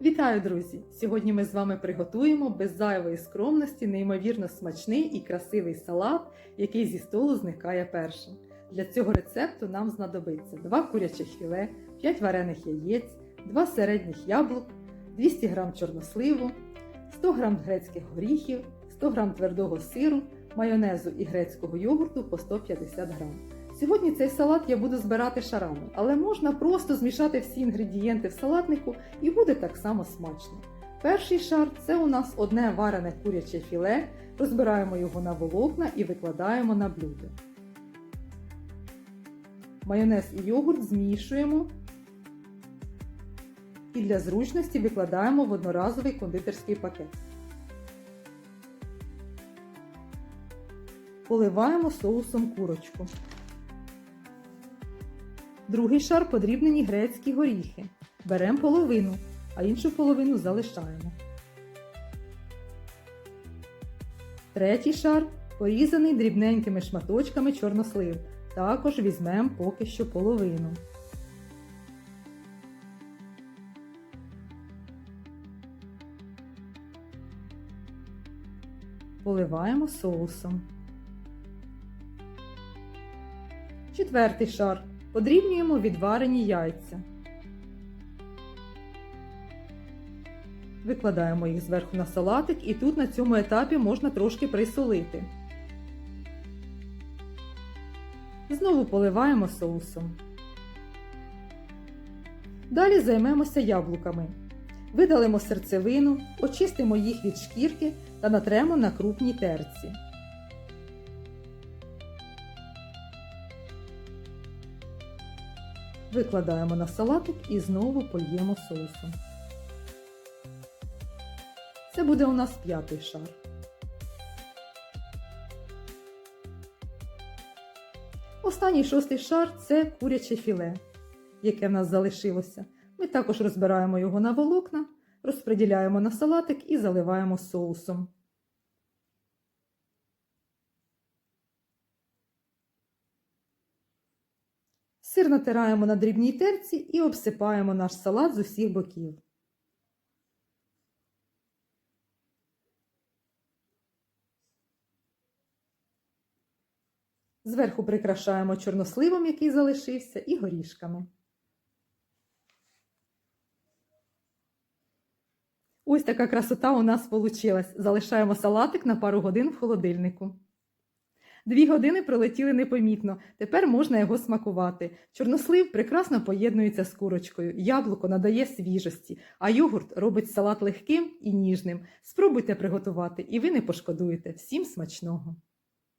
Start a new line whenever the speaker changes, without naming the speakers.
Вітаю, друзі! Сьогодні ми з вами приготуємо без зайвої скромності неймовірно смачний і красивий салат, який зі столу зникає першим. Для цього рецепту нам знадобиться 2 курячих філе, 5 варених яєць, 2 середніх яблук, 200 г чорносливу, 100 г грецьких горіхів, 100 г твердого сиру, майонезу і грецького йогурту по 150 г. Сьогодні цей салат я буду збирати шарами, але можна просто змішати всі інгредієнти в салатнику і буде так само смачно. Перший шар це у нас одне варене куряче філе, розбираємо його на волокна і викладаємо на блюдо. Майонез і йогурт змішуємо і для зручності викладаємо в одноразовий кондитерський пакет. Поливаємо соусом курочку. Другий шар подрібнені грецькі горіхи. Беремо половину, а іншу половину залишаємо. Третій шар порізаний дрібненькими шматочками чорнослив. Також візьмемо поки що половину. Поливаємо соусом. Четвертий шар. Подрібнюємо відварені яйця. Викладаємо їх зверху на салатик і тут на цьому етапі можна трошки присолити. Знову поливаємо соусом. Далі займемося яблуками. Видалимо серцевину, очистимо їх від шкірки та натремо на крупній терці. Викладаємо на салатик і знову польємо соусом. Це буде у нас п'ятий шар. Останній шостий шар це куряче філе, яке в нас залишилося. Ми також розбираємо його на волокна, розподіляємо на салатик і заливаємо соусом. Сир натираємо на дрібній терці і обсипаємо наш салат з усіх боків. Зверху прикрашаємо чорносливом, який залишився, і горішками. Ось така красота у нас вийшла. Залишаємо салатик на пару годин в холодильнику. Дві години пролетіли непомітно, тепер можна його смакувати. Чорнослив прекрасно поєднується з курочкою, яблуко надає свіжості, а йогурт робить салат легким і ніжним. Спробуйте приготувати, і ви не пошкодуєте. Всім смачного!